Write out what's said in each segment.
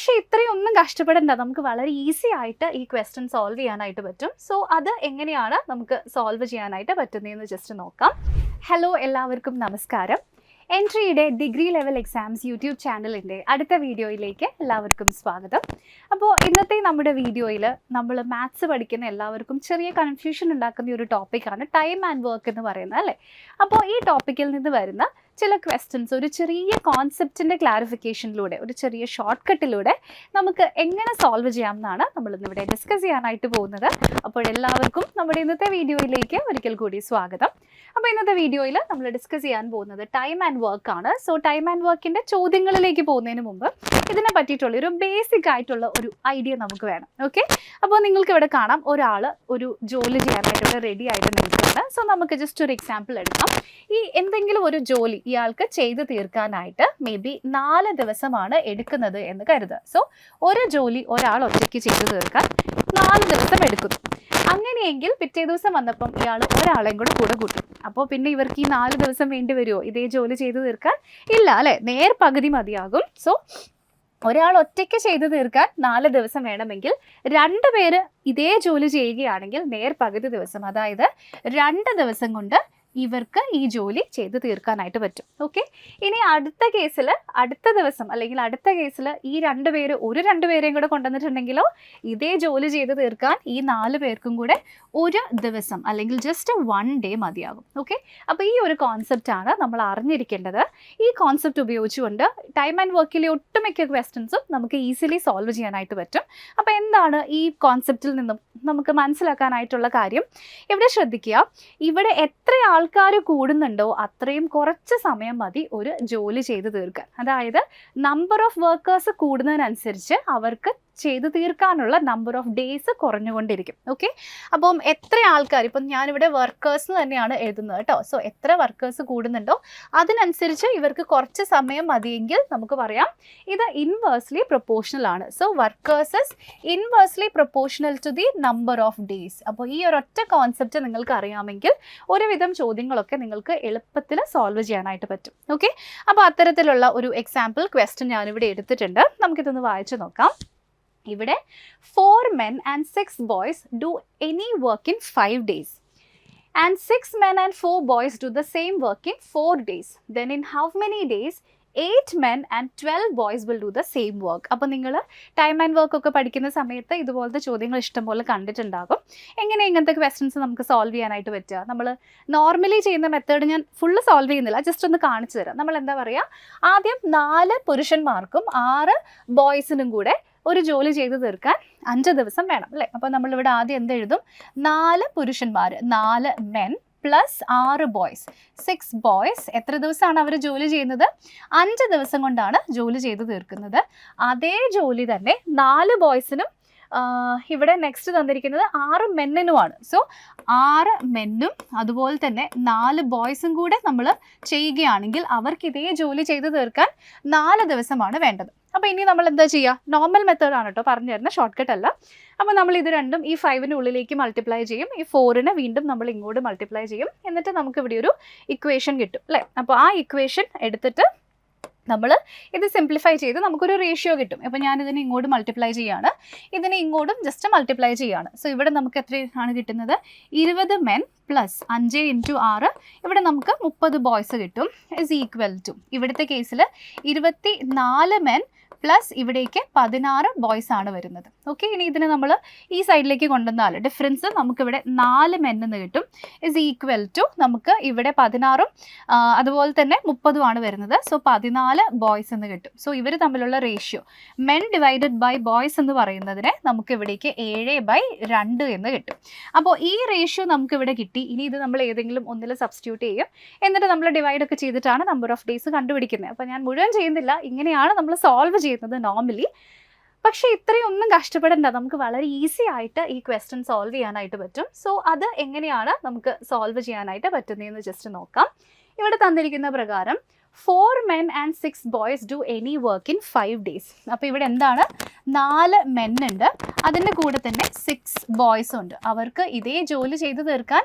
പക്ഷേ ഇത്രയും ഒന്നും കഷ്ടപ്പെടേണ്ട. നമുക്ക് വളരെ ഈസി ആയിട്ട് ഈ ക്വസ്റ്റ്യൻ സോൾവ് ചെയ്യാനായിട്ട് പറ്റും. സോ അത് എങ്ങനെയാണ് നമുക്ക് സോൾവ് ചെയ്യാനായിട്ട് പറ്റുന്നതെന്ന് ജസ്റ്റ് നോക്കാം. ഹലോ എല്ലാവർക്കും നമസ്കാരം. എൻട്രിയുടെ ഡിഗ്രി ലെവൽ എക്സാംസ് യൂട്യൂബ് ചാനലിന്റെ അടുത്ത വീഡിയോയിലേക്ക് എല്ലാവർക്കും സ്വാഗതം. അപ്പോൾ ഇന്നത്തെ നമ്മുടെ വീഡിയോയിൽ നമ്മൾ മാത്സ് പഠിക്കുന്ന എല്ലാവർക്കും ചെറിയ കൺഫ്യൂഷൻ ഉണ്ടാക്കുന്ന ഒരു ടോപ്പിക്കാണ് ടൈം ആൻഡ് വർക്ക് എന്ന് പറയുന്നത് അല്ലേ? അപ്പോൾ ഈ ടോപ്പിക്കിൽ നിന്ന് വരുന്ന ചില ക്വസ്റ്റ്യൻസ് ഒരു ചെറിയ കോൺസെപ്റ്റിന്റെ ക്ലാരിഫിക്കേഷനിലൂടെ ഒരു ചെറിയ ഷോർട്ട് കട്ടിലൂടെ നമുക്ക് എങ്ങനെ സോൾവ് ചെയ്യാം എന്നാണ് നമ്മൾ ഇന്നിവിടെ ഡിസ്കസ് ചെയ്യാനായിട്ട് പോകുന്നത്. അപ്പോൾ എല്ലാവർക്കും നമ്മുടെ ഇന്നത്തെ വീഡിയോയിലേക്ക് ഒരിക്കൽ കൂടി സ്വാഗതം. അപ്പോൾ ഇന്നത്തെ വീഡിയോയിൽ നമ്മൾ ഡിസ്കസ് ചെയ്യാൻ പോകുന്നത് ടൈം ആൻഡ് വർക്ക് ആണ്. സോ ടൈം ആൻഡ് വർക്കിന്റെ ചോദ്യങ്ങളിലേക്ക് പോകുന്നതിന് മുമ്പ് ഇതിനെ പറ്റിയിട്ടുള്ള ഒരു ബേസിക് ആയിട്ടുള്ള ഒരു ഐഡിയ നമുക്ക് വേണം. ഓക്കെ അപ്പോൾ നിങ്ങൾക്ക് ഇവിടെ കാണാം ഒരാൾ ഒരു ജോലി ചെയ്യാനായിട്ട് റെഡി ആയിട്ട് നിൽക്കുകയാണ്. സോ നമുക്ക് ജസ്റ്റ് ഒരു എക്സാമ്പിൾ എടുക്കാം. ഈ എന്തെങ്കിലും ഒരു ജോലി ഇയാൾക്ക് ചെയ്തു തീർക്കാനായിട്ട് മേ ബി നാല് ദിവസമാണ് എടുക്കുന്നത് എന്ന് കരുതുക. സോ ഒരു ജോലി ഒരാൾ ഒറ്റയ്ക്ക് ചെയ്തു തീർക്കാൻ നാല് ദിവസം എടുക്കുന്നു. അങ്ങനെയെങ്കിൽ പിറ്റേ ദിവസം വന്നപ്പം ഇയാൾ ഒരാളെയും കൂടെ കൂടെ കൂട്ടും. അപ്പോൾ പിന്നെ ഇവർക്ക് ഈ നാല് ദിവസം വേണ്ടി വരുമോ ഇതേ ജോലി ചെയ്തു തീർക്കാൻ ഇല്ല അല്ലേ? നേർ പകുതി മതിയാകും. സോ ഒരാൾ ഒറ്റയ്ക്ക് ചെയ്തു തീർക്കാൻ നാല് ദിവസം വേണമെങ്കിൽ രണ്ട് പേര് ഇതേ ജോലി ചെയ്യുകയാണെങ്കിൽ നേർ പകുതി ദിവസം. അതായത് രണ്ട് ദിവസം കൊണ്ട് ഇവർക്ക് ഈ ജോലി ചെയ്ത് തീർക്കാനായിട്ട് പറ്റും. ഓക്കെ ഇനി അടുത്ത കേസിൽ അടുത്ത ദിവസം അല്ലെങ്കിൽ അടുത്ത കേസിൽ ഈ രണ്ട് പേര് ഒരു രണ്ട് പേരെയും കൂടെ കൊണ്ടുവന്നിട്ടുണ്ടെങ്കിലോ ഇതേ ജോലി ചെയ്ത് തീർക്കാൻ ഈ നാല് പേർക്കും കൂടെ ഒരു ദിവസം അല്ലെങ്കിൽ ജസ്റ്റ് വൺ ഡേ മതിയാകും. ഓക്കെ അപ്പോൾ ഈ ഒരു കോൺസെപ്റ്റാണ് നമ്മൾ അറിഞ്ഞിരിക്കേണ്ടത്. ഈ കോൺസെപ്റ്റ് ഉപയോഗിച്ചുകൊണ്ട് ടൈം ആൻഡ് വർക്കിലെ ഒട്ടുമിക്ക ക്വസ്റ്റ്യൻസും നമുക്ക് ഈസിലി സോൾവ് ചെയ്യാനായിട്ട് പറ്റും. അപ്പോൾ എന്താണ് ഈ കോൺസെപ്റ്റിൽ നിന്നും നമുക്ക് മനസ്സിലാക്കാനായിട്ടുള്ള കാര്യം? ഇവിടെ ശ്രദ്ധിക്കുക. ഇവിടെ എത്ര ആൾക്കാർ കൂടുന്നുണ്ടോ അത്രയും കുറച്ച് സമയം മതി ഒരു ജോലി ചെയ്ത് തീർക്കാൻ. അതായത് നമ്പർ ഓഫ് വർക്കേഴ്സ് കൂടുന്നതിനനുസരിച്ച് അവർക്ക് ചെയ്തു തീർക്കാനുള്ള നമ്പർ ഓഫ് ഡേയ്സ് കുറഞ്ഞുകൊണ്ടിരിക്കും. ഓക്കെ അപ്പം എത്ര ആൾക്കാർ ഇപ്പം ഞാനിവിടെ വർക്കേഴ്സ് തന്നെയാണ് എഴുതുന്നത് കേട്ടോ. സോ എത്ര വർക്കേഴ്സ് കൂടുന്നുണ്ടോ? അതിനനുസരിച്ച് ഇവർക്ക് കുറച്ച് സമയം മതിയെങ്കിൽ നമുക്ക് പറയാം. ഇത് ഇൻവേഴ്സ്ലി പ്രൊപ്പോഷണൽ ആണ്. So workers is inversely proportional to the number of days അപ്പോൾ ഈ ഒരൊറ്റ കോൺസെപ്റ്റ് നിങ്ങൾക്ക് അറിയാമെങ്കിൽ ഒരുവിധം ചോദ്യങ്ങളൊക്കെ നിങ്ങൾക്ക് എളുപ്പത്തിൽ സോൾവ് ചെയ്യാനായിട്ട് പറ്റും. ഓക്കെ അപ്പോൾ അത്തരത്തിലുള്ള ഒരു എക്സാമ്പിൾ ക്വസ്റ്റ്യൻ ഞാനിവിടെ എടുത്തിട്ടുണ്ട്. നമുക്കിതൊന്ന് വായിച്ചു നോക്കാം. ഇവിടെ four men and six boys do any work in five days and six men and four boys do the same work in four days then in how many days eight men and twelve boys will do the same work അപ്പോൾ നിങ്ങൾ time and work ഒക്കെ പഠിക്കുന്ന സമയത്ത് ഇതുപോലത്തെ ചോദ്യങ്ങൾ ഇഷ്ടംപോലെ കണ്ടിട്ടുണ്ടാകും. എങ്ങനെ ഇങ്ങനത്തെ ക്വസ്റ്റ്യൻസ് നമുക്ക് സോൾവ് ചെയ്യാനായിട്ട് പറ്റുക? നമ്മൾ നോർമലി ചെയ്യുന്ന മെത്തേഡ് ഞാൻ ഫുള്ള് സോൾവ് ചെയ്യുന്നില്ല. ജസ്റ്റ് ഒന്ന് കാണിച്ചു തരാം. നമ്മൾ എന്താ പറയുക ആദ്യം നാല് പുരുഷന്മാർക്കും ആറ് ബോയ്സിനും കൂടെ ഒരു ജോലി ചെയ്തു തീർക്കാൻ അഞ്ച് ദിവസം വേണം അല്ലേ? അപ്പോൾ നമ്മളിവിടെ ആദ്യം എന്തെഴുതും നാല് പുരുഷന്മാർ നാല് മെൻ പ്ലസ് ആറ് ബോയ്സ് സിക്സ് ബോയ്സ് എത്ര ദിവസമാണ് അവർ ജോലി ചെയ്യുന്നത്? അഞ്ച് ദിവസം കൊണ്ടാണ് ജോലി ചെയ്ത് തീർക്കുന്നത്. അതേ ജോലി തന്നെ നാല് ബോയ്സിനും ഇവിടെ നെക്സ്റ്റ് തന്നിരിക്കുന്നത് ആറ് മെന്നിനുമാണ് സോ ആറ് മെന്നും അതുപോലെ തന്നെ നാല് ബോയ്സും കൂടെ നമ്മൾ ചെയ്യുകയാണെങ്കിൽ അവർക്ക് ഇതേ ജോലി ചെയ്ത് തീർക്കാൻ നാല് ദിവസമാണ് വേണ്ടത്. അപ്പോൾ ഇനി നമ്മൾ എന്താ ചെയ്യുക നോർമൽ മെത്തേഡ് ആണ് കേട്ടോ പറഞ്ഞു തരുന്ന ഷോർട്ട് കട്ട് അല്ല. അപ്പോൾ നമ്മൾ ഇത് രണ്ടും ഈ ഫൈവിന് ഉള്ളിലേക്ക് മൾട്ടിപ്ലൈ ചെയ്യും. ഈ ഫോറിന് വീണ്ടും നമ്മൾ ഇങ്ങോട്ട് മൾട്ടിപ്ലൈ ചെയ്യും. എന്നിട്ട് നമുക്ക് ഇവിടെ ഒരു ഇക്വേഷൻ കിട്ടും അല്ലേ അപ്പോൾ ആ ഇക്വേഷൻ എടുത്തിട്ട് നമ്മൾ ഇത് സിംപ്ലിഫൈ ചെയ്ത് നമുക്കൊരു റേഷ്യോ കിട്ടും. അപ്പോൾ ഞാൻ ഇതിനെ ഇങ്ങോട്ട് മൾട്ടിപ്ലൈ ചെയ്യാണ്. ഇതിനെ ഇങ്ങോട്ടും ജസ്റ്റ് മൾട്ടിപ്ലൈ ചെയ്യാണ്. സോ ഇവിടെ നമുക്ക് എത്രയാണ് കിട്ടുന്നത്? ഇരുപത് മെൻ പ്ലസ് അഞ്ച് ഇന്റു ആറ്. ഇവിടെ നമുക്ക് മുപ്പത് ബോയ്സ് കിട്ടും. ഇസ് ഈക്വൽ ടു ഇവിടുത്തെ കേസിൽ ഇരുപത്തി നാല് മെൻ പ്ലസ് ഇവിടേക്ക് പതിനാറ് ബോയ്സ് ആണ് വരുന്നത്. ഓക്കെ ഇനി ഇതിനെ നമ്മൾ ഈ സൈഡിലേക്ക് കൊണ്ടുവന്നാൽ ഡിഫറൻസ് നമുക്കിവിടെ നാല് മെൻ എന്ന് കിട്ടും. ഇസ് ഈക്വൽ ടു നമുക്ക് ഇവിടെ പതിനാറും അതുപോലെ തന്നെ മുപ്പതും ആണ് വരുന്നത്. സോ പതിനാല് ബോയ്സ് എന്ന് കിട്ടും. സോ ഇവർ തമ്മിലുള്ള ratio men divided by boys എന്ന് പറയുന്നതിനെ നമുക്ക് ഇവിടേക്ക് ഏഴ് ബൈ രണ്ട് എന്ന് കിട്ടും. അപ്പോൾ ഈ റേഷ്യോ നമുക്ക് ഇവിടെ കിട്ടി. ഇനി ഇത് നമ്മൾ ഏതെങ്കിലും ഒന്നിൽ സബ്സ്റ്റിറ്റ്യൂട്ട് ചെയ്യും. എന്നിട്ട് നമ്മൾ ഡിവൈഡ് ഒക്കെ ചെയ്തിട്ടാണ് നമ്പർ ഓഫ് ഡേയ്സ് കണ്ടുപിടിക്കുന്നത്. അപ്പോൾ ഞാൻ മുഴുവൻ ചെയ്യുന്നില്ല. ഇങ്ങനെയാണ് നമ്മൾ സോൾവ് ചെയ്യുന്നത്. നോർമലി പക്ഷേ ഇത്രയൊന്നും കഷ്ടപ്പെടേണ്ട. നമുക്ക് വളരെ ഈസി ആയിട്ട് ഈ ക്വസ്റ്റ്യൻ സോൾവ് ചെയ്യാനായിട്ട് പറ്റും. സോ അത് എങ്ങനെയാണ് നമുക്ക് സോൾവ് ചെയ്യാനായിട്ട് പറ്റുന്നതെന്ന് ജസ്റ്റ് നോക്കാം. ഇവിടെ തന്നിരിക്കുന്ന പ്രകാരം four men and six boys do any work in five days അപ്പോൾ ഇവിടെ എന്താണ്? നാല് മെൻ ഉണ്ട്. അതിന്റെ കൂടെ തന്നെ സിക്സ് ബോയ്സും ഉണ്ട്. അവർക്ക് ഇതേ ജോലി ചെയ്തു തീർക്കാൻ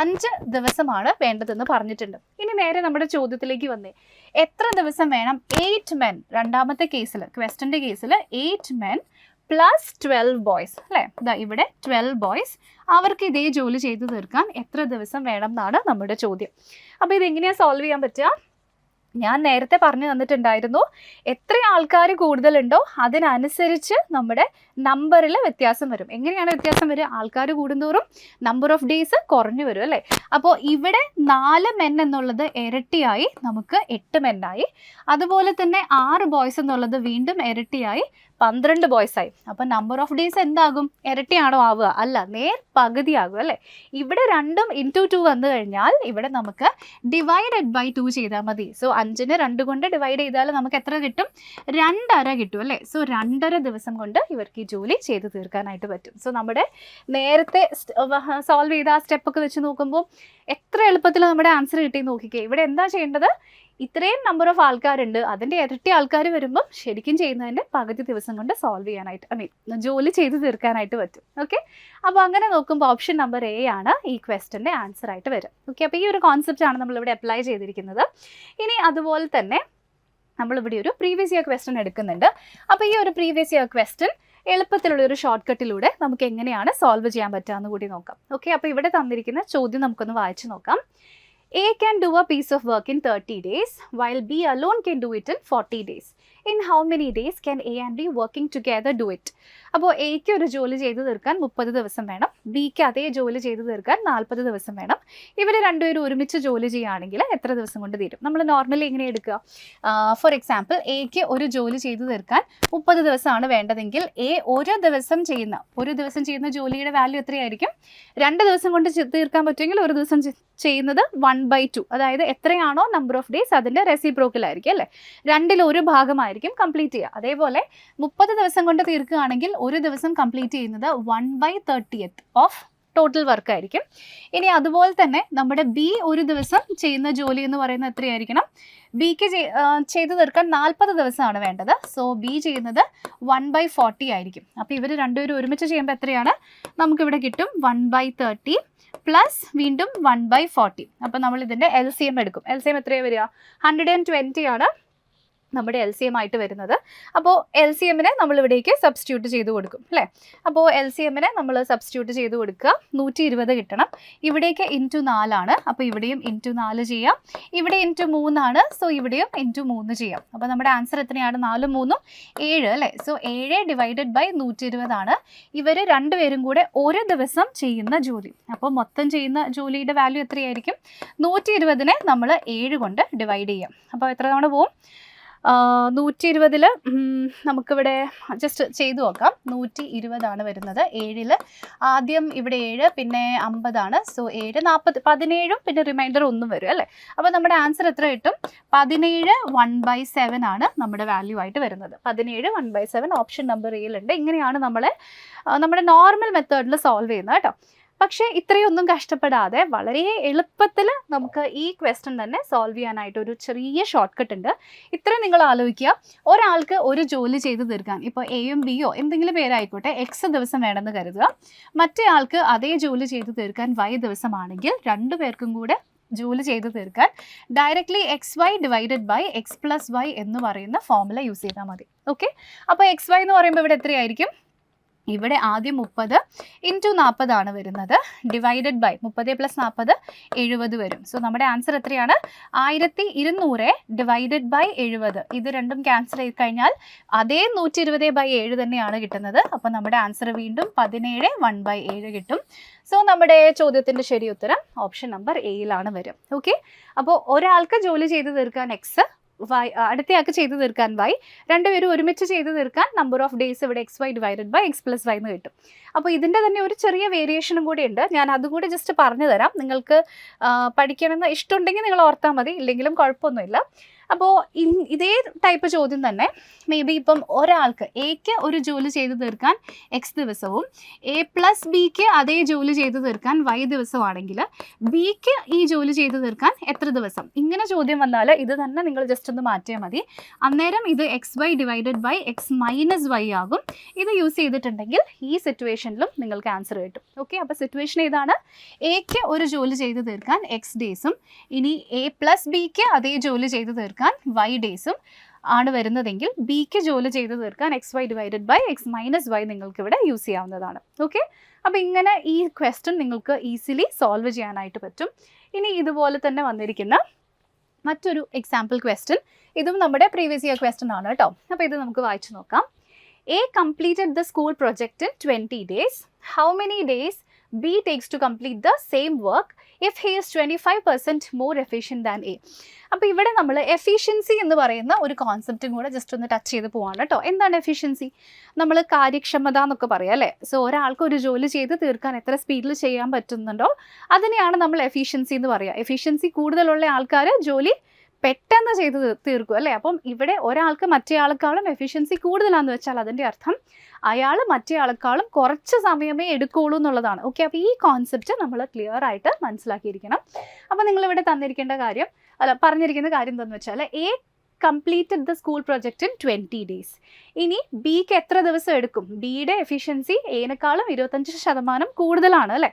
അഞ്ച് ദിവസമാണ് വേണ്ടതെന്ന് പറഞ്ഞിട്ടുണ്ട്. ഇനി നേരെ നമ്മുടെ ചോദ്യത്തിലേക്ക് വന്നേ. എത്ര ദിവസം വേണം എയ്റ്റ് മെൻ രണ്ടാമത്തെ കേസിൽ ക്വസ്റ്റന്റെ കേസിൽ eight men plus twelve boys അല്ലേ? ഇതാ ഇവിടെ ട്വൽവ് ബോയ്സ് അവർക്ക് ഇതേ ജോലി ചെയ്തു തീർക്കാൻ എത്ര ദിവസം വേണം എന്നാണ് നമ്മുടെ ചോദ്യം. അപ്പോൾ എങ്ങനെയാ സോൾവ് ചെയ്യാൻ പറ്റുക? ഞാൻ നേരത്തെ പറഞ്ഞു തന്നിട്ടുണ്ടായിരുന്നു എത്ര ആൾക്കാർ കൂടുതലുണ്ടോ അതിനനുസരിച്ച് നമ്മുടെ നമ്പറിൽ വ്യത്യാസം വരും. എങ്ങനെയാണ് വ്യത്യാസം വരിക? ആൾക്കാർ കൂടുന്തോറും നമ്പർ ഓഫ് ഡേയ്സ് കുറഞ്ഞു വരും അല്ലേ? അപ്പോൾ ഇവിടെ നാല് മെൻ എന്നുള്ളത് ഇരട്ടിയായി നമുക്ക് എട്ട് മെന്നായി അതുപോലെ തന്നെ ആറ് ബോയ്സ് എന്നുള്ളത് വീണ്ടും ഇരട്ടിയായി പന്ത്രണ്ട് ബോയ്സ് ആയി. അപ്പം നമ്പർ ഓഫ് ഡേയ്സ് എന്താകും? ഇരട്ടിയാണോ ആവുക? അല്ല നേർ പകുതി പകുതിയാകും അല്ലേ? ഇവിടെ രണ്ടും ഇന്റു ടു വന്നു കഴിഞ്ഞാൽ ഇവിടെ നമുക്ക് ഡിവൈഡഡ് ബൈ ടു ചെയ്താൽ മതി. സോ അഞ്ചിന് രണ്ട് കൊണ്ട് ഡിവൈഡ് ചെയ്താൽ നമുക്ക് എത്ര കിട്ടും? രണ്ടര കിട്ടും അല്ലേ? സോ രണ്ടര ദിവസം കൊണ്ട് ഇവർക്ക് ഈ ജോലി ചെയ്ത് തീർക്കാനായിട്ട് പറ്റും. സോ നമ്മുടെ നേരത്തെ സോൾവ് ചെയ്ത ആ സ്റ്റെപ്പൊക്കെ വെച്ച് നോക്കുമ്പോൾ എത്ര എളുപ്പത്തിൽ നമ്മുടെ ആൻസർ കിട്ടി നോക്കിക്കേ. ഇവിടെ എന്താ ചെയ്യേണ്ടത്? ഇത്രയും നമ്പർ ഓഫ് ആൾക്കാരുണ്ട്. അതിന്റെ ഇരട്ടി ആൾക്കാർ വരുമ്പോൾ ശരിക്കും ചെയ്യുന്നതിന്റെ പകുതി ദിവസം കൊണ്ട് സോൾവ് ചെയ്യാനായിട്ട് ഐ മീൻ ജോലി ചെയ്ത് തീർക്കാനായിട്ട് പറ്റും. ഓക്കെ അപ്പോൾ അങ്ങനെ നോക്കുമ്പോൾ ഓപ്ഷൻ നമ്പർ എ ആണ് ഈ ക്വസ്റ്റിന്റെ ആൻസർ ആയിട്ട് വരും. ഓക്കെ അപ്പോൾ ഈ ഒരു കോൺസെപ്റ്റ് ആണ് നമ്മളിവിടെ അപ്ലൈ ചെയ്തിരിക്കുന്നത്. ഇനി അതുപോലെ തന്നെ നമ്മളിവിടെ ഒരു പ്രീവിയസ് ഇയർ ക്വസ്റ്റൻ എടുക്കുന്നുണ്ട്. അപ്പോൾ ഈ ഒരു പ്രീവിയസ് ഇയർ ക്വസ്റ്റൻ എളുപ്പത്തിലുള്ള ഒരു ഷോർട്ട് കട്ടിലൂടെ നമുക്ക് എങ്ങനെയാണ് സോൾവ് ചെയ്യാൻ പറ്റുക എന്ന് കൂടി നോക്കാം. ഓക്കെ അപ്പോൾ ഇവിടെ തന്നിരിക്കുന്ന ചോദ്യം നമുക്കൊന്ന് വായിച്ചു നോക്കാം. A can do a piece of work in 30 days, while B alone can do it in 40 days. In how many days can A and B working together do it? അപ്പോൾ എക്ക് ഒരു ജോലി ചെയ്തു തീർക്കാൻ മുപ്പത് ദിവസം വേണം. ബിക്ക് അതേ ജോലി ചെയ്തു തീർക്കാൻ നാൽപ്പത് ദിവസം വേണം. ഇവർ രണ്ടുപേരും ഒരുമിച്ച് ജോലി ചെയ്യുകയാണെങ്കിൽ എത്ര ദിവസം കൊണ്ട് തീരും? നമ്മൾ നോർമലി എങ്ങനെ എടുക്കുക. ഫോർ എക്സാമ്പിൾ എക്ക് ഒരു ജോലി ചെയ്തു തീർക്കാൻ മുപ്പത് ദിവസമാണ് വേണ്ടതെങ്കിൽ എ ഒരു ദിവസം ചെയ്യുന്ന ഒരു ദിവസം ചെയ്യുന്ന ജോലിയുടെ വാല്യൂ എത്രയായിരിക്കും? രണ്ട് ദിവസം കൊണ്ട് തീർക്കാൻ പറ്റുമെങ്കിൽ ഒരു ദിവസം ചെയ്യുന്നത് വൺ ബൈ ടു അതായത് എത്രയാണോ നമ്പർ ഓഫ് ഡേയ്സ് അതിന്റെ റെസിപ്രോക്കലായിരിക്കും അല്ലേ? രണ്ടിൽ ഒരു ഭാഗമായിരിക്കും കംപ്ലീറ്റ് ചെയ്യുക. അതേപോലെ മുപ്പത് ദിവസം കൊണ്ട് തീർക്കുകയാണെങ്കിൽ ഒരു ദിവസം കംപ്ലീറ്റ് ചെയ്യുന്നത് one by thirtieth of total work ആയിരിക്കും. ഇനി അതുപോലെ തന്നെ നമ്മുടെ ബി ഒരു ദിവസം ചെയ്യുന്ന ജോലി എന്ന് പറയുന്നത് എത്രയായിരിക്കണം? ബിക്ക് ചെയ്തു തീർക്കാൻ നാൽപ്പത് ദിവസമാണ് വേണ്ടത്. സോ ബി ചെയ്യുന്നത് വൺ ബൈ ഫോർട്ടി ആയിരിക്കും. അപ്പോൾ ഇവർ രണ്ടുപേരും ഒരുമിച്ച് ചെയ്യുമ്പോൾ എത്രയാണ്? നമുക്കിവിടെ കിട്ടും വൺ ബൈ തേർട്ടി പ്ലസ് വീണ്ടും വൺ ബൈ ഫോർട്ടി അപ്പോൾ നമ്മൾ ഇതിന്റെ എൽ സി എം എടുക്കും. എൽ സി എം എത്രയാണ് വരിക? ഹൺഡ്രഡ് ആൻഡ് ട്വന്റി ആണ്. നമ്മുടെ എൽ സി എം ആയിട്ട് വരുന്നത്. അപ്പോൾ എൽ സി എമ്മിനെ നമ്മൾ ഇവിടേക്ക് സബ്സ്റ്റിറ്റ്യൂട്ട് ചെയ്ത് കൊടുക്കും അല്ലേ? അപ്പോൾ എൽ സി എമ്മിനെ നമ്മൾ സബ്സ്റ്റിറ്റ്യൂട്ട് ചെയ്ത് കൊടുക്കുക. നൂറ്റി ഇരുപത് കിട്ടണം. ഇവിടേക്ക് ഇന്റു നാലാണ് അപ്പോൾ ഇവിടെയും ഇന്റു നാല് ചെയ്യാം. ഇവിടെ ഇന്റു മൂന്നാണ് സോ ഇവിടെയും ഇന്റു മൂന്ന് ചെയ്യാം. അപ്പോൾ നമ്മുടെ ആൻസർ എത്രയാണ്? നാലും മൂന്നും ഏഴ് അല്ലേ? സോ ഏഴ് ഡിവൈഡഡ് ബൈ നൂറ്റി ഇരുപതാണ് ഇവർ രണ്ടുപേരും കൂടെ ഒരു ദിവസം ചെയ്യുന്ന ജോലി. അപ്പോൾ മൊത്തം ചെയ്യുന്ന ജോലിയുടെ വാല്യൂ എത്രയായിരിക്കും? നൂറ്റി ഇരുപതിനെ നമ്മൾ ഏഴ് കൊണ്ട് ഡിവൈഡ് ചെയ്യാം. അപ്പോൾ എത്ര തവണ പോവും? നൂറ്റി ഇരുപതിൽ നമുക്കിവിടെ ജസ്റ്റ് ചെയ്തു നോക്കാം. നൂറ്റി ഇരുപതാണ് വരുന്നത്. ഏഴിൽ ആദ്യം ഇവിടെ ഏഴ് പിന്നെ അമ്പതാണ്. സോ ഏഴ് നാൽപ്പത് പതിനേഴും പിന്നെ റിമൈൻഡർ ഒന്നും വരും അല്ലേ? അപ്പോൾ നമ്മുടെ ആൻസർ എത്ര കിട്ടും? പതിനേഴ് വൺ ബൈ സെവൻ ആണ് നമ്മുടെ വാല്യൂ ആയിട്ട് വരുന്നത്. പതിനേഴ് one by seven option number എയിലുണ്ട് ഇങ്ങനെയാണ് നമ്മളെ നമ്മുടെ നോർമൽ മെത്തേഡിൽ സോൾവ് ചെയ്യുന്നത് കേട്ടോ. പക്ഷേ ഇത്രയൊന്നും കഷ്ടപ്പെടാതെ വളരെ എളുപ്പത്തിൽ നമുക്ക് ഈ ക്വസ്റ്റ്യൻ തന്നെ സോൾവ് ചെയ്യാനായിട്ട് ഒരു ചെറിയ ഷോർട്ട് കട്ട് ഉണ്ട്. ഇത്ര നിങ്ങൾ ആലോചിക്കുക. ഒരാൾക്ക് ഒരു ജോലി ചെയ്ത് തീർക്കാൻ ഇപ്പോൾ എയും ബിയോ എന്തെങ്കിലും പേരായിക്കോട്ടെ എക്സ് ദിവസം വേണമെന്ന് കരുതുക. മറ്റേ ആൾക്ക് അതേ ജോലി ചെയ്ത് തീർക്കാൻ വൈ ദിവസമാണെങ്കിൽ രണ്ടു പേർക്കും കൂടെ ജോലി ചെയ്ത് തീർക്കാൻ directly X Y divided by X plus Y എന്ന് പറയുന്ന ഫോർമുല യൂസ് ചെയ്താൽ മതി. ഓക്കെ അപ്പോൾ എക്സ് വൈ എന്ന് പറയുമ്പോൾ ഇവിടെ എത്രയായിരിക്കും? ഇവിടെ ആദ്യം മുപ്പത് ഇന്റു നാൽപ്പതാണ് വരുന്നത്. ഡിവൈഡഡ് ബൈ മുപ്പത് പ്ലസ് നാൽപ്പത് എഴുപത് വരും. സോ നമ്മുടെ ആൻസർ എത്രയാണ്? ആയിരത്തി ഇരുന്നൂറ് ഡിവൈഡഡ് ബൈ എഴുപത്. ഇത് രണ്ടും ക്യാൻസൽ ചെയ്ത് കഴിഞ്ഞാൽ അതേ നൂറ്റി ഇരുപത് ബൈ ഏഴ് തന്നെയാണ് കിട്ടുന്നത്. അപ്പോൾ നമ്മുടെ ആൻസർ വീണ്ടും പതിനേഴ് വൺ ബൈ ഏഴ് കിട്ടും. സോ നമ്മുടെ ചോദ്യത്തിന്റെ ശരി ഉത്തരം ഓപ്ഷൻ നമ്പർ എയിലാണ് വരും. ഓക്കെ അപ്പോൾ ഒരാൾക്ക് ജോലി ചെയ്ത് തീർക്കാൻ എക്സ് അടുത്തയാൾക്ക് ചെയ്ത് തീർക്കാൻ വൈ രണ്ടുപേരും ഒരുമിച്ച് ചെയ്ത് തീർക്കാൻ നമ്പർ ഓഫ് ഡേയ്സ് ഇവിടെ X Y divided by X plus Y എന്ന് കിട്ടും. അപ്പോൾ ഇതിന്റെ തന്നെ ഒരു ചെറിയ വേരിയേഷനും കൂടി ഉണ്ട്. ഞാൻ അതുകൂടി ജസ്റ്റ് പറഞ്ഞു തരാം നിങ്ങൾക്ക് പഠിക്കണമെന്ന് ഇഷ്ടമുണ്ടെങ്കിൽ നിങ്ങൾ ഓർത്താൽ മതി. ഇല്ലെങ്കിലും കുഴപ്പമൊന്നുമില്ല. അപ്പോൾ ഇതേ ടൈപ്പ് ചോദ്യം തന്നെ മേ ബി ഇപ്പം ഒരാൾക്ക് എക്ക് ഒരു ജോലി ചെയ്ത് തീർക്കാൻ എക്സ് ദിവസവും എ പ്ലസ് ബിക്ക് അതേ ജോലി ചെയ്ത് തീർക്കാൻ വൈ ദിവസമാണെങ്കിൽ ബിക്ക് ഈ ജോലി ചെയ്ത് തീർക്കാൻ എത്ര ദിവസം? ഇങ്ങനെ ചോദ്യം വന്നാൽ ഇത് തന്നെ നിങ്ങൾ ജസ്റ്റ് ഒന്ന് മാറ്റിയാൽ മതി. അന്നേരം ഇത് X Y divided by X minus Y ആകും. ഇത് യൂസ് ചെയ്തിട്ടുണ്ടെങ്കിൽ ഈ സിറ്റുവേഷനിലും നിങ്ങൾക്ക് ആൻസർ കിട്ടും. ഓക്കെ അപ്പോൾ സിറ്റുവേഷൻ ഏതാണ്? എക്ക് ഒരു ജോലി ചെയ്ത് തീർക്കാൻ എക്സ് ഡേയ്സും ഇനി എ പ്ലസ് ബിക്ക് അതേ ജോലി ചെയ്ത് തീർക്കാൻ തീർക്കാൻ വൈ ഡേയ്സും ആണ് വരുന്നതെങ്കിൽ ബിക്ക് ജോലി ചെയ്ത് തീർക്കാൻ X Y divided by X minus Y നിങ്ങൾക്ക് ഇവിടെ യൂസ് ചെയ്യാവുന്നതാണ്. ഓക്കെ അപ്പോൾ ഇങ്ങനെ ഈ ക്വസ്റ്റ്യൻ നിങ്ങൾക്ക് ഈസിലി സോൾവ് ചെയ്യാനായിട്ട് പറ്റും. ഇനി ഇതുപോലെ തന്നെ വന്നിരിക്കുന്ന മറ്റൊരു എക്സാമ്പിൾ ക്വസ്റ്റ്യൻ ഇതും നമ്മുടെ പ്രീവിയസ് ഇയർ ക്വസ്റ്റ്യൻ ആണ് കേട്ടോ. അപ്പോൾ ഇത് നമുക്ക് വായിച്ചു നോക്കാം. A completed the school project in twenty days how many days to complete the same work if he is twenty five percent more efficient than A അപ്പോൾ ഇവിടെ നമ്മൾ എഫിഷ്യൻസി എന്ന് പറയുന്ന ഒരു കോൺസെപ്റ്റും കൂടെ ജസ്റ്റ് ഒന്ന് ടച്ച് ചെയ്ത് പോവാണ് കേട്ടോ. എന്താണ് എഫിഷ്യൻസി നമ്മൾ കാര്യക്ഷമത എന്നൊക്കെ പറയാം അല്ലേ? സോ ഒരാൾക്ക് ഒരു ജോലി ചെയ്ത് തീർക്കാൻ എത്ര സ്പീഡിൽ ചെയ്യാൻ പറ്റുന്നുണ്ടോ? അതിനെയാണ് നമ്മൾ എഫിഷ്യൻസി എന്ന് പറയുക എഫിഷ്യൻസി കൂടുതലുള്ള ആൾക്കാർ ജോലി പെട്ടെന്ന് ചെയ്ത് തീർക്കും അല്ലേ? അപ്പം ഇവിടെ ഒരാൾക്ക് മറ്റേ ആളെക്കാളും എഫിഷ്യൻസി കൂടുതലാണെന്ന് വെച്ചാൽ അതിന്റെ അർത്ഥം അയാൾ മറ്റേ ആളെക്കാളും കുറച്ച് സമയമേ എടുക്കുകയുള്ളൂ എന്നുള്ളതാണ്. ഓക്കെ അപ്പോൾ ഈ കോൺസെപ്റ്റ് നമ്മൾ ക്ലിയർ ആയിട്ട് മനസ്സിലാക്കിയിരിക്കണം. അപ്പോൾ നിങ്ങളിവിടെ തന്നിരിക്കേണ്ട കാര്യം അല്ല പറഞ്ഞിരിക്കുന്ന കാര്യം എന്താണെന്ന് വെച്ചാൽ A completed the school project in twenty days ഇനി ബിക്ക് എത്ര ദിവസം എടുക്കും? ബിയുടെ എഫിഷ്യൻസി എനേക്കാളും ഇരുപത്തഞ്ച് ശതമാനം കൂടുതലാണ് അല്ലേ?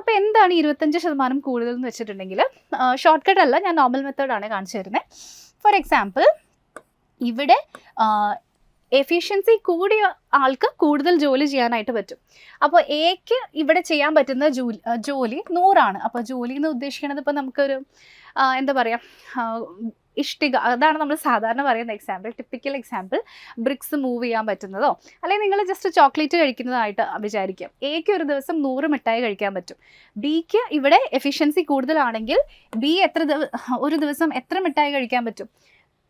അപ്പോൾ എന്താണ് ഇരുപത്തഞ്ച് ശതമാനം കൂടുതൽ എന്ന് വെച്ചിട്ടുണ്ടെങ്കിൽ ഷോർട്ട് കട്ട് അല്ല ഞാൻ നോർമൽ മെത്തേഡാണ് കാണിച്ചു തരുന്നത് ഫോർ എക്സാമ്പിൾ ഇവിടെ എഫിഷ്യൻസി കൂടിയ ആൾക്ക് കൂടുതൽ ജോലി ചെയ്യാനായിട്ട് പറ്റും. അപ്പോൾ എക്ക് ഇവിടെ ചെയ്യാൻ പറ്റുന്ന ജോലി ജോലി നൂറാണ്. അപ്പോൾ ജോലി എന്ന് ഉദ്ദേശിക്കുന്നത് ഇപ്പോൾ നമുക്കൊരു എന്താ പറയുക ഇഷ്ടിക അതാണ് നമ്മൾ സാധാരണ പറയുന്ന example typical example bricks move ചെയ്യാൻ പറ്റുന്നതോ? അല്ലെങ്കിൽ നിങ്ങൾ ജസ്റ്റ് ചോക്ലേറ്റ് കഴിക്കുന്നതായിട്ട് വിചാരിക്കാം. എക്ക് ഒരു ദിവസം നൂറ് മിഠായി കഴിക്കാൻ പറ്റും. ബിക്ക് ഇവിടെ എഫിഷ്യൻസി കൂടുതലാണെങ്കിൽ ബി എത്ര ഒരു ദിവസം എത്ര മിഠായി കഴിക്കാൻ പറ്റും?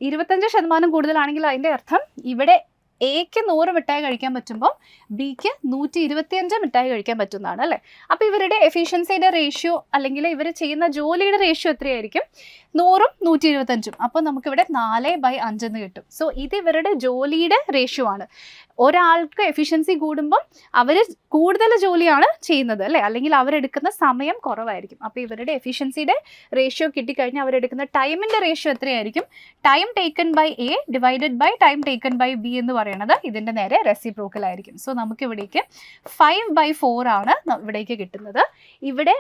ഇരുപത്തഞ്ച് ശതമാനം കൂടുതലാണെങ്കിൽ അതിന്റെ അർത്ഥം ഇവിടെ എക്ക് നൂറ് മിഠായി കഴിക്കാൻ പറ്റുമ്പോൾ ബിക്ക് നൂറ്റി ഇരുപത്തിയഞ്ച് മിഠായി കഴിക്കാൻ പറ്റുന്നതാണ് അല്ലേ? അപ്പോൾ ഇവരുടെ എഫിഷ്യൻസിയുടെ റേഷ്യോ അല്ലെങ്കിൽ ഇവർ ചെയ്യുന്ന ജോലിയുടെ റേഷ്യോ എത്രയായിരിക്കും? നൂറും നൂറ്റി ഇരുപത്തഞ്ചും അപ്പോൾ നമുക്കിവിടെ നാല് ബൈ അഞ്ചെന്ന് കിട്ടും. സോ ഇത് ഇവരുടെ ജോലിയുടെ റേഷ്യോ ആണ്. ഒരാൾക്ക് എഫിഷ്യൻസി കൂടുമ്പോൾ അവർ കൂടുതൽ ജോലിയാണ് ചെയ്യുന്നത് അല്ലേ? അല്ലെങ്കിൽ അവരെടുക്കുന്ന സമയം കുറവായിരിക്കും. അപ്പോൾ ഇവരുടെ എഫിഷ്യൻസിയുടെ റേഷ്യോ കിട്ടിക്കഴിഞ്ഞാൽ അവരെടുക്കുന്ന ടൈമിന്റെ റേഷ്യോ എത്രയായിരിക്കും? Time taken by A divided by time taken by B എന്ന് പറയുന്നത് ഇതിന്റെ നേരെ റെസി ആയിരിക്കും. സോ നമുക്ക് ഇവിടേക്ക് ഫൈവ് ബൈ ഫോർ ആണ് ഇവിടേക്ക് കിട്ടുന്നത്. ഇവിടെ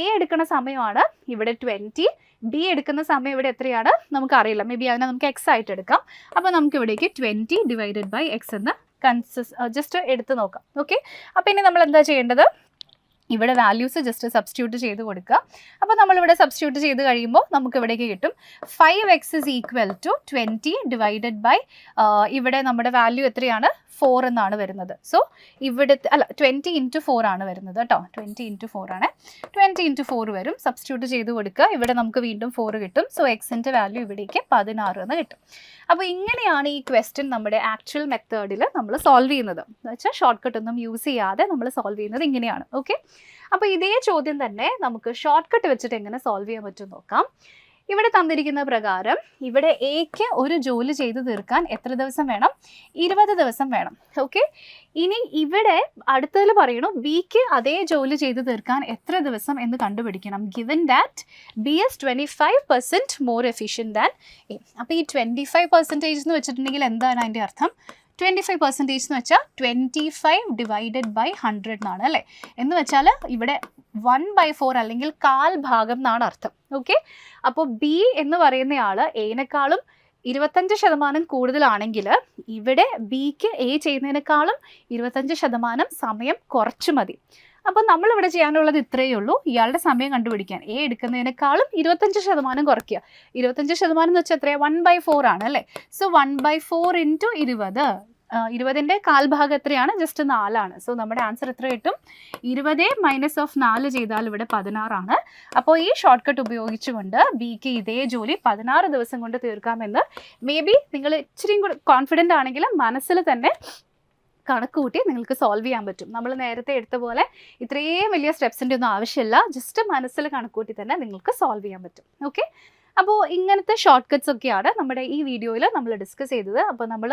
എ എടുക്കുന്ന സമയമാണ്. ഇവിടെ ട്വന്റി ബി എടുക്കുന്ന സമയം ഇവിടെ എത്രയാണ്? നമുക്കറിയില്ല. മേ ബി അതിനെ നമുക്ക് എക്സ് ആയിട്ട് എടുക്കാം. അപ്പോൾ നമുക്ക് ഇവിടേക്ക് ട്വന്റി ഡിവൈഡഡ് ബൈ എക്സ് എന്ന് കൺസിസ് ജസ്റ്റ് എടുത്ത് നോക്കാം. ഓക്കെ അപ്പോൾ ഇനി നമ്മൾ എന്താ ചെയ്യേണ്ടത്? ഇവിടെ വാല്യൂസ് ജസ്റ്റ് സബ്സ്റ്റിറ്റ്യൂട്ട് ചെയ്ത് കൊടുക്കുക. അപ്പോൾ നമ്മളിവിടെ സബ്സ്റ്റിറ്റ്യൂട്ട് ചെയ്ത് കഴിയുമ്പോൾ നമുക്ക് ഇവിടേക്ക് കിട്ടും. Five X is equal to twenty divided by ഇവിടെ നമ്മുടെ വാല്യൂ എത്രയാണ്? ഫോർ എന്നാണ് വരുന്നത്. സോ ഇവിടുത്തെ അല്ല ട്വന്റി ഇന്റു ഫോർ ആണ് വരുന്നത് കേട്ടോ. ട്വന്റി ഇന്റു ഫോർ ആണ്. ട്വന്റി ഇന്റു ഫോർ വരും. സബ്സ്റ്റിറ്റ്യൂട്ട് ചെയ്ത് കൊടുക്കുക. ഇവിടെ നമുക്ക് വീണ്ടും ഫോർ കിട്ടും. സോ എക്സിന്റെ വാല്യൂ ഇവിടേക്ക് പതിനാറ് എന്ന് കിട്ടും. അപ്പോൾ ഇങ്ങനെയാണ് ഈ ക്വസ്റ്റ്യൻ നമ്മുടെ ആക്ച്വൽ മെത്തേഡിൽ നമ്മൾ സോൾവ് ചെയ്യുന്നത്. എന്ന് വെച്ചാൽ ഷോർട്ട് കട്ട് ഒന്നും യൂസ് ചെയ്യാതെ നമ്മൾ സോൾവ് ചെയ്യുന്നത് ഇങ്ങനെയാണ്. ഓക്കെ അപ്പോൾ ഇതേ ചോദ്യം തന്നെ നമുക്ക് ഷോർട്ട് കട്ട് വെച്ചിട്ട് എങ്ങനെ സോൾവ് ചെയ്യാൻ പറ്റും നോക്കാം. ഇവിടെ തന്നിരിക്കുന്ന പ്രകാരം ഇവിടെ എക്ക് ഒരു ജോലി ചെയ്തു തീർക്കാൻ എത്ര ദിവസം വേണം? ഇരുപത് ദിവസം വേണം. ഓക്കെ ഇനി ഇവിടെ അടുത്തതിൽ പറയണു ബിക്ക് അതേ ജോലി ചെയ്തു തീർക്കാൻ എത്ര ദിവസം എന്ന് കണ്ടുപിടിക്കണം. Given that B is twenty five percent more efficient than A അപ്പോൾ ഈ ട്വന്റി ഫൈവ് പെർസെന്റേജ് എന്ന് വെച്ചിട്ടുണ്ടെങ്കിൽ എന്താണ് അതിന്റെ അർത്ഥം? ട്വന്റി ഫൈവ് പെർസെന്റേജ് എന്ന് വെച്ചാൽ twenty five divided by hundred എന്നാണ് അല്ലേ? എന്ന് വെച്ചാൽ ഇവിടെ വൺ ബൈ ഫോർ അല്ലെങ്കിൽ കാൽ ഭാഗം എന്നാണ് അർത്ഥം. ഓക്കെ അപ്പോൾ ബി എന്ന് പറയുന്നയാൾ എനേക്കാളും ഇരുപത്തഞ്ച് ശതമാനം കൂടുതലാണെങ്കിൽ ഇവിടെ ബിക്ക് എ ചെയ്യുന്നതിനേക്കാളും ഇരുപത്തഞ്ച് ശതമാനം സമയം കുറച്ച് മതി. നമ്മൾ നമ്മളിവിടെ ചെയ്യാനുള്ളത് ഇത്രയേ ഉള്ളൂ. ഇയാളുടെ സമയം കണ്ടുപിടിക്കാൻ. എ എടുക്കുന്നതിനേക്കാളും ഇരുപത്തഞ്ച് ശതമാനം കുറയ്ക്കുക. ഇരുപത്തഞ്ച് ശതമാനം എന്ന് വെച്ചാൽ എത്രയാണ് വൺ ബൈ ഫോർ ആണ് അല്ലേ? So one by four into ഇരുപത് ഇരുപതിന്റെ കാൽഭാഗം എത്രയാണ്? ജസ്റ്റ് നാലാണ്. സോ നമ്മുടെ ആൻസർ എത്ര കിട്ടും? ഇരുപത് മൈനസ് ഓഫ് നാല് ചെയ്താൽ ഇവിടെ പതിനാറാണ്. അപ്പോൾ ഈ ഷോർട്ട് കട്ട് ഉപയോഗിച്ചുകൊണ്ട് ബിക്ക് ഇതേ ജോലി പതിനാറ് ദിവസം കൊണ്ട് തീർക്കാമെന്ന് മേ ബി നിങ്ങൾ ഇച്ചിരിയും കൂടി കോൺഫിഡന്റ് ആണെങ്കിൽ മനസ്സിൽ തന്നെ കണക്ക് കൂട്ടി നിങ്ങൾക്ക് സോൾവ് ചെയ്യാൻ പറ്റും. നമ്മൾ നേരത്തെ എടുത്ത പോലെ ഇത്രയും വലിയ സ്റ്റെപ്സിന്റെ ഒന്നും ആവശ്യമില്ല. ജസ്റ്റ് മനസ്സിൽ കണക്ക് കൂട്ടി തന്നെ നിങ്ങൾക്ക് സോൾവ് ചെയ്യാൻ പറ്റും. ഓക്കെ അപ്പോൾ ഇങ്ങനത്തെ ഷോർട്ട് കട്ട്സ് ഒക്കെയാണ് നമ്മുടെ ഈ വീഡിയോയിൽ നമ്മൾ ഡിസ്കസ് ചെയ്തത്. അപ്പോൾ നമ്മൾ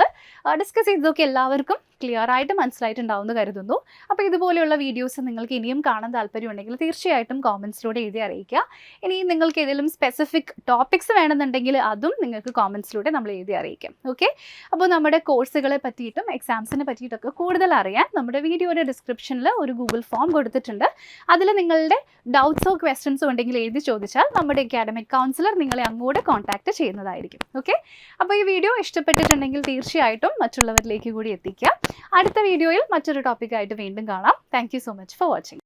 ഡിസ്കസ് ചെയ്തതൊക്കെ എല്ലാവർക്കും ക്ലിയർ ആയിട്ട് മനസ്സിലായിട്ടുണ്ടാവുമെന്ന് കരുതുന്നു. അപ്പോൾ ഇതുപോലെയുള്ള വീഡിയോസ് നിങ്ങൾക്ക് ഇനിയും കാണാൻ താല്പര്യമുണ്ടെങ്കിൽ തീർച്ചയായിട്ടും കോമൻസിലൂടെ എഴുതി അറിയിക്കുക. ഇനി നിങ്ങൾക്ക് ഏതെങ്കിലും സ്പെസിഫിക് ടോപ്പിക്സ് വേണമെന്നുണ്ടെങ്കിൽ അതും നിങ്ങൾക്ക് കോമൻസിലൂടെ നമ്മൾ എഴുതി അറിയിക്കാം. ഓക്കെ അപ്പോൾ നമ്മുടെ കോഴ്സുകളെ പറ്റിയിട്ടും എക്സാംസിനെ പറ്റിയിട്ടൊക്കെ കൂടുതൽ അറിയാൻ നമ്മുടെ വീഡിയോയുടെ ഡിസ്ക്രിപ്ഷനിൽ ഒരു ഗൂഗിൾ ഫോം കൊടുത്തിട്ടുണ്ട്. അതിൽ നിങ്ങളുടെ ഡൗട്ട്സോ ക്വസ്റ്റ്യൻസോ ഉണ്ടെങ്കിൽ എഴുതി ചോദിച്ചാൽ നമ്മുടെ അക്കാഡമിക് കൗൺസിലർ നിങ്ങളെ അങ്ങോട്ട് കോൺടാക്ട് ചെയ്യുന്നതായിരിക്കും. ഓക്കെ അപ്പോൾ ഈ വീഡിയോ ഇഷ്ടപ്പെട്ടിട്ടുണ്ടെങ്കിൽ തീർച്ചയായിട്ടും മറ്റുള്ളവരിലേക്ക് കൂടി എത്തിക്കുക. അടുത്ത വീഡിയോയിൽ മറ്റൊരു ടോപ്പിക്കായിട്ട് വീണ്ടും കാണാം. Thank so much for watching